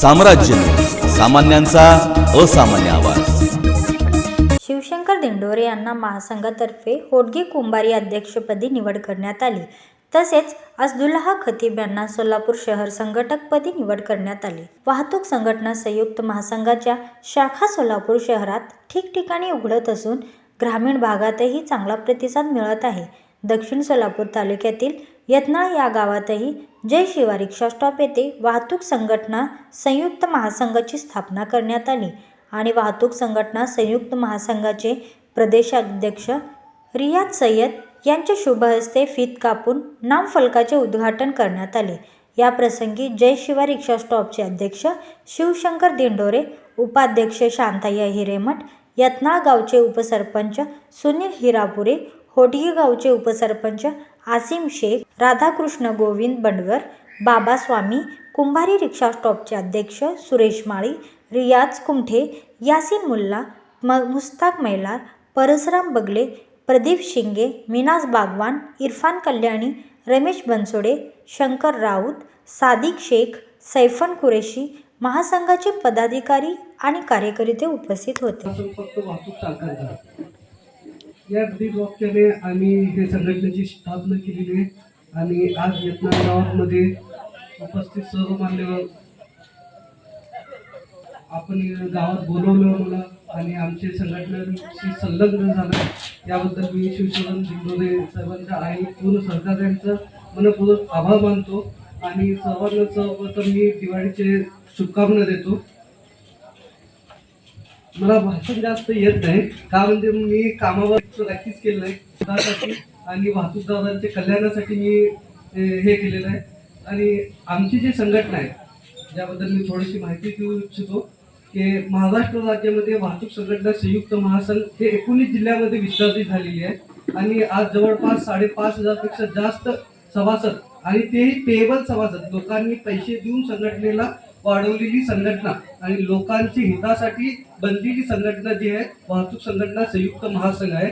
साम्राज्य. सामान्यांचा असामान्य आवाज. शिवशंकर दिंडोरे यांना महासंघातर्फे होडगे कुंभारी अध्यक्षपदी निवड करण्यात आली. तसेच असदुल्लाह खतीब यांना सोलापूर शहर संघटकपदी निवड करण्यात आली. वाहतूक संघटना संयुक्त महासंघाच्या शाखा सोलापूर शहरात ठिकठिकाणी उघडत असून ग्रामीण भागातही चांगला प्रतिसाद मिळत आहे. दक्षिण सोलापूर तालुक्यातील यत्नाळ या गावातही जय शिवा रिक्षा स्टॉप येथे वाहतूक संघटना संयुक्त महासंघाची स्थापना करण्यात आली आणि वाहतूक संघटना संयुक्त महासंघाचे प्रदेशाध्यक्ष रियाज सय्यद यांच्या शुभ हस्ते फीत कापून नामफलकाचे उद्घाटन करण्यात आले. या प्रसंगी जय शिवा रिक्षा स्टॉपचे अध्यक्ष शिवशंकर दिंडोरे उपाध्यक्ष शांताया हिरेमठ यत्नाळ गावचे उपसरपंच सुनील हिरापुरे होडगी गावचे उपसरपंच आसिम शेख राधाकृष्ण गोविंद बंडगर बाबा स्वामी कुंभारी रिक्षा स्टॉपचे अध्यक्ष सुरेश माळी रियाज कुमठे यासिन मुल्ला म मुस्ताक मैलार परसराम बगले प्रदीप शिंगे मिनाज बागवान इरफान कल्याणी रमेश बनसोडे शंकर राऊत सादिक शेख सैफन कुरेशी महासंघाचे पदाधिकारी आणि कार्यकर्ते उपस्थित होते. या ब्रीज वाक्याने आम्ही हे संघटनेची स्थापना केलेली आहे. आणि आज यत्नाळ गावामध्ये उपस्थित सर्व मान्यवर आपण गावात बोलवलं मला आणि आमचे संघटनेशी संलग्न झालं. याबद्दल मी शिवशरण दिंडोरे सर्वांचा आणि पूर्ण सहकार्यांचं मनपूर्वक आभार मानतो. आणि सर्वांना सर्वप्रथम मी दिवाळीचे शुभकामना देतो. मला भाषण जास्त येत नाही. का म्हणजे मी कामावर प्रॅक्टिस केलं आहे स्वतःसाठी आणि वाहतूकदारांच्या कल्याणासाठी मी हे केलेलं आहे. आणि आमची जी संघटना आहे ज्याबद्दल मी थोडीशी माहिती देऊ इच्छितो की महाराष्ट्र राज्यामध्ये वाहतूक संघटना संयुक्त महासंघ हे एकोणीस जिल्ह्यामध्ये विस्तारित झालेली आहे. आणि आज जवळपास साडेपाच हजारपेक्षा जास्त सभासद आणि तेही पेबल सभासद लोकांनी पैसे देऊन संघटनेला वाढवलेली संघटना आणि लोकांच्या हितासाठी बनलेली संघटना जी आहे वाहतूक संघटना संयुक्त महासंघ आहे.